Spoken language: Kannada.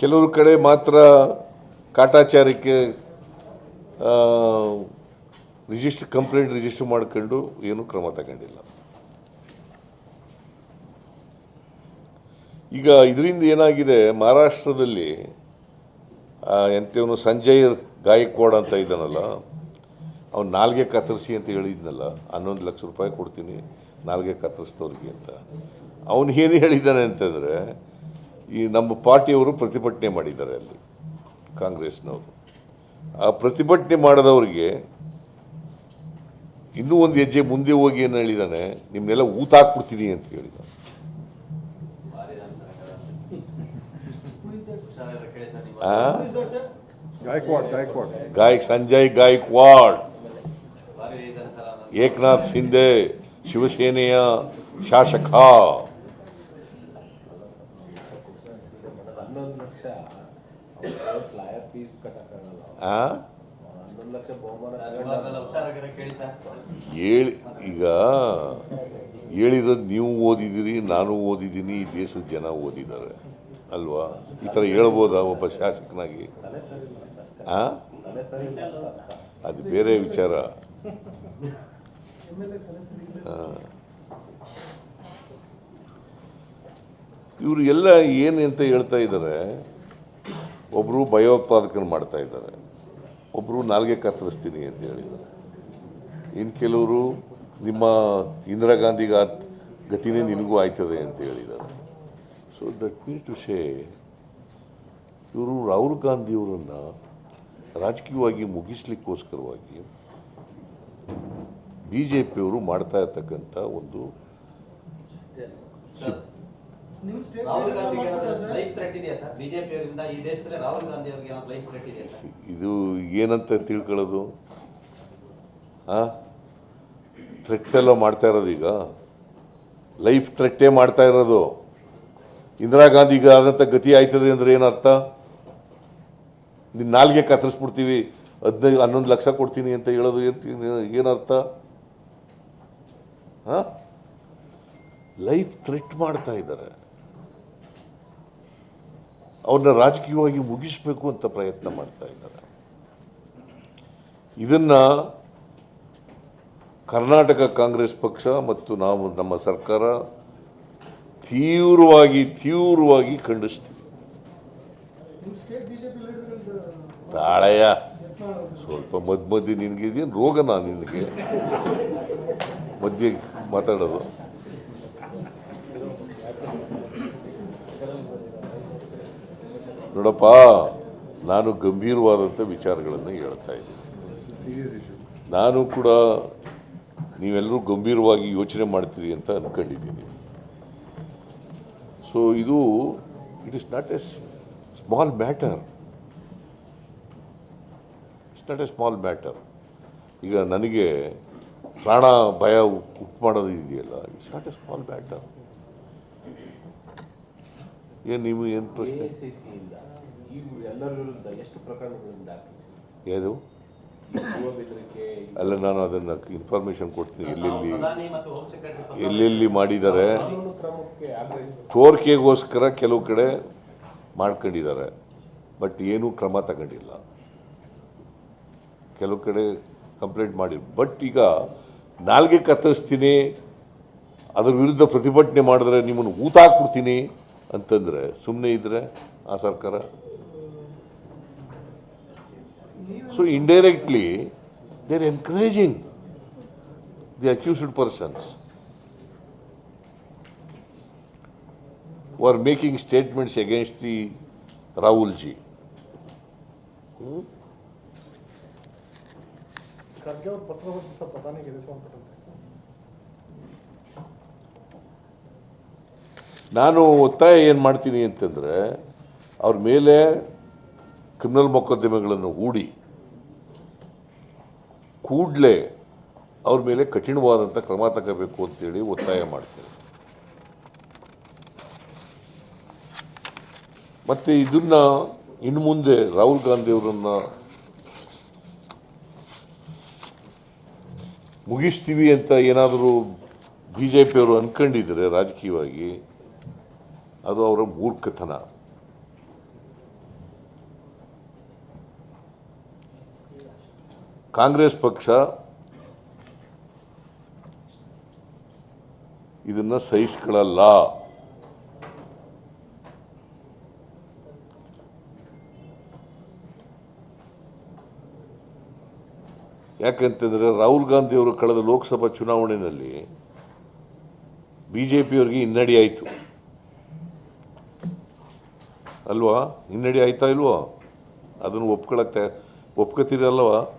ಕೆಲವರು ಕಡೆ ಮಾತ್ರ ಕಾಟಾಚಾರಕ್ಕೆ ರಿಜಿಸ್ಟರ್ ಕಂಪ್ಲೇಂಟ್ ರಿಜಿಸ್ಟರ್ ಮಾಡ್ಕೊಂಡು ಏನೂ ಕ್ರಮ ತಗೊಂಡಿಲ್ಲ. ಈಗ ಇದರಿಂದ ಏನಾಗಿದೆ, ಮಹಾರಾಷ್ಟ್ರದಲ್ಲಿ ಎಂಥವನು ಸಂಜಯ್ ಗಾಯಕ್ವಾಡ್ ಅಂತ ಇದ್ದಾನಲ್ಲ, ಅವ್ನು ನಾಲ್ಗೆ ಕತ್ತರಿಸಿ ಅಂತ ಹೇಳಿದ್ನಲ್ಲ, ಹನ್ನೊಂದು ಲಕ್ಷ ರೂಪಾಯಿ ಕೊಡ್ತೀನಿ ನಾಲ್ಗೆ ಕತ್ತರಿಸಿದವ್ರಿಗೆ ಅಂತ. ಅವನು ಏನು ಹೇಳಿದ್ದಾನೆ ಅಂತಂದರೆ ಈ ನಮ್ಮ ಪಾರ್ಟಿಯವರು ಪ್ರತಿಭಟನೆ ಮಾಡಿದ್ದಾರೆ ಅಲ್ಲಿ ಕಾಂಗ್ರೆಸ್ನವರು. ಆ ಪ್ರತಿಭಟನೆ ಮಾಡಿದವರಿಗೆ ಇನ್ನೂ ಒಂದು ಹೆಜ್ಜೆ ಮುಂದೆ ಹೋಗಿ ಏನು ಹೇಳಿದ್ದಾನೆ ನಿಮ್ಮನ್ನೆಲ್ಲ ಊತ ಹಾಕ್ಬಿಡ್ತೀನಿ ಅಂತ ಹೇಳಿದ ಗಾಯಕ್ ಸಂಜಯ್ ಗಾಯಕ್ವಾಡ್. ಏಕನಾಥ್ ಶಿಂದೆ ಶಿವಸೇನೆಯ ಶಾಸಕ ಹನ್ನೊಂದು ಲಕ್ಷ ಫ್ಲೈಯರ್ ಫೀಸ್ ಕಟ್ಟಕ್ಕಾಗಲ್ಲ ಆ? ಹನ್ನೊಂದು ಲಕ್ಷ ಬಹುಮಾನ ಹೇಳಿ ಈಗ ಹೇಳಿರೋದು ನೀವು ಓದಿದ್ದೀರಿ, ನಾನು ಓದಿದ್ದೀನಿ, ಈ ದೇಶದ ಜನ ಓದಿದ್ದಾರೆ. ಅಲ್ವಾ? ಈ ಥರ ಹೇಳ್ಬೋದಾ ಒಬ್ಬ ಶಾಸಕನಾಗಿ. ಅದು ಬೇರೆ ವಿಚಾರ. ಇವರು ಎಲ್ಲ ಏನು ಅಂತ ಹೇಳ್ತಾ ಇದ್ದಾರೆ? ಒಬ್ಬರು ಭಯೋತ್ಪಾದಕನ ಮಾಡ್ತಾ ಇದ್ದಾರೆ. ಒಬ್ಬರು ನಾಲ್ಗೆ ಕತ್ತರಿಸ್ತೀನಿ ಅಂತ ಹೇಳಿದ್ದಾರೆ. ಇನ್ನು ಕೆಲವರು ನಿಮ್ಮ ಇಂದಿರಾ ಗಾಂಧಿಗೆ ಗತಿನೇ ನಿನಗೂ ಆಯ್ತದೆ ಅಂತ ಹೇಳಿದ್ದಾರೆ. ಸೊ ದಟ್ ಮೀನ್ಸ್ ಟು ಶೇ ಇವರು ರಾಹುಲ್ ಗಾಂಧಿಯವರನ್ನು ರಾಜಕೀಯವಾಗಿ ಮುಗಿಸ್ಲಿಕ್ಕೋಸ್ಕರವಾಗಿ ಬಿ ಜೆ ಪಿಯವರು ಮಾಡ್ತಾ ಇರ್ತಕ್ಕಂಥ ಒಂದು ರಾಹುಲ್ ಗಾಂಧಿಗೆ ಲೈಫ್ ಥ್ರೆಟ್ ಇದೆಯಾ ಸರ್? ಬಿಜೆಪಿ ಅವರಿಂದ ಈ ದೇಶದಲ್ಲಿ ರಾಹುಲ್ ಗಾಂಧಿ ಅವರಿಗೆ ಏನಾದ್ರು ಲೈಫ್ ಥ್ರೆಟ್ ಇದೆಯಾ ಸರ್? ಇದು ಏನಂತ ತಿಳ್ಕೊಳ್ಳೋದು? ಥ್ರೆಟ್ ಎಲ್ಲ ಮಾಡ್ತಾ ಇರೋದು ಈಗ. ಲೈಫ್ ಥ್ರೆಟ್ಟೇ ಮಾಡ್ತಾ ಇರೋದು. ಇಂದಿರಾ ಗಾಂಧಿ ಈಗ ಆದಂಥ ಗತಿ ಆಯ್ತದೆ ಅಂದ್ರೆ ಏನರ್ಥ ನಿನ್ನ ನಾಲ್ಗೆ ಕತ್ತರಿಸ್ಬಿಡ್ತೀವಿ ಹದಿನೈದು ಹನ್ನೊಂದು ಲಕ್ಷ ಕೊಡ್ತೀನಿ ಅಂತ ಹೇಳೋದು ಏನು ಏನರ್ಥ ಹಾಂ ಲೈಫ್ ಥ್ರೆಟ್ ಮಾಡ್ತಾ ಇದ್ದಾರೆ. ಅವ್ರನ್ನ ರಾಜಕೀಯವಾಗಿ ಮುಗಿಸಬೇಕು ಅಂತ ಪ್ರಯತ್ನ ಮಾಡ್ತಾ ಇದ್ದಾರೆ. ಇದನ್ನ ಕರ್ನಾಟಕ ಕಾಂಗ್ರೆಸ್ ಪಕ್ಷ ಮತ್ತು ನಾವು ನಮ್ಮ ಸರ್ಕಾರ ತೀವ್ರವಾಗಿ ತೀವ್ರವಾಗಿ ಖಂಡಿಸ್ತೀವಿ. ತಾಳಯ್ಯ ಸ್ವಲ್ಪ ಮಧ್ಯೆ ನಿನಗೆ, ಇದೇನು ರೋಗನಾ ನಿನಗೆ? ಮಧ್ಯೆ ಮಾತಾಡೋದು. ನೋಡಪ್ಪ ನಾನು ಗಂಭೀರವಾದಂಥ ವಿಚಾರಗಳನ್ನು ಹೇಳ್ತಾ ಇದ್ದೀನಿ. ನಾನು ಕೂಡ ನೀವೆಲ್ಲರೂ ಗಂಭೀರವಾಗಿ ಯೋಚನೆ ಮಾಡ್ತೀರಿ ಅಂತ ಅಂದ್ಕೊಂಡಿದ್ದೀನಿ ಸೊ ಇದು it is not a small matter it's not a small matter ಈಗ ನನಗೆ ಪ್ರಾಣ ಭಯ ಉಂಟು ಮಾಡೋದು ಇದೆಯಲ್ಲ it's not a small matter ಏನು ನೀವು ಏನು ಪ್ರಶ್ನೆ? ಏನು? ಅಲ್ಲ ನಾನು ಅದನ್ನು ಇನ್ಫಾರ್ಮೇಷನ್ ಕೊಡ್ತೀನಿ. ಎಲ್ಲೆಲ್ಲಿ ಎಲ್ಲೆಲ್ಲಿ ಮಾಡಿದ್ದಾರೆ? ತೋರಿಕೆಗೋಸ್ಕರ ಕೆಲವು ಕಡೆ ಮಾಡ್ಕೊಂಡಿದ್ದಾರೆ. ಬಟ್ ಏನೂ ಕ್ರಮ ತಗೊಂಡಿಲ್ಲ. ಕೆಲವು ಕಡೆ ಕಂಪ್ಲೇಂಟ್ ಮಾಡಿ ಬಟ್ ಈಗ ನಾಲ್ಗೆ ಕತ್ತರಿಸ್ತೀನಿ. ಅದ್ರ ವಿರುದ್ಧ ಪ್ರತಿಭಟನೆ ಮಾಡಿದ್ರೆ ನಿಮ್ಮನ್ನು ಊತ ಹಾಕ್ಬಿಡ್ತೀನಿ. ಅಂತಂದರೆ ಸುಮ್ಮನೆ ಇದ್ದರೆ ಆ ಸರ್ಕಾರ? So indirectly they are encouraging the accused persons are making statements against the Rahul ji Kharge ಅವ್ರ ಸರ್ ಪ್ರಧಾನಿಗೆ ನಾನು ಒತ್ತಾಯ ಏನು ಮಾಡ್ತೀನಿ ಅಂತಂದರೆ, ಅವ್ರ ಮೇಲೆ ಕ್ರಿಮಿನಲ್ ಮೊಕದ್ದಮೆಗಳನ್ನು ಹೂಡಿ, ಕೂಡಲೇ ಅವ್ರ ಮೇಲೆ ಕಠಿಣವಾದಂಥ ಕ್ರಮ ತಗೋಬೇಕು ಅಂತೇಳಿ ಒತ್ತಾಯ ಮಾಡ್ತೇನೆ. ಮತ್ತು ಇದನ್ನು ಇನ್ನು ಮುಂದೆ ರಾಹುಲ್ ಗಾಂಧಿಯವರನ್ನು ಮುಗಿಸ್ತೀವಿ ಅಂತ ಏನಾದರೂ ಬಿ ಜೆ ಪಿಯವರು ಅಂದ್ಕೊಂಡಿದ್ರೆ ರಾಜಕೀಯವಾಗಿ ಅದು ಅವರ ಮೂರ್ಖತನ. ಕಾಂಗ್ರೆಸ್ ಪಕ್ಷ ಇದನ್ನ ಸಹಿಸ್ಕೊಳ್ಳಲ್ಲ. ಯಾಕಂತಂದರೆ ರಾಹುಲ್ ಗಾಂಧಿಯವರು ಕಳೆದ ಲೋಕಸಭಾ ಚುನಾವಣೆಯಲ್ಲಿ ಬಿ ಜೆ ಪಿಯವರಿಗೆ ಹಿನ್ನಡೆಯಾಯಿತು ಅಲ್ವಾ? ಹಿನ್ನಡೆ ಆಯ್ತಾ ಇಲ್ವಾ? ಅದನ್ನು ಒಪ್ಕೊಳಕ್ಕೆ ಒಪ್ಕೋತೀರಲ್ವಾ?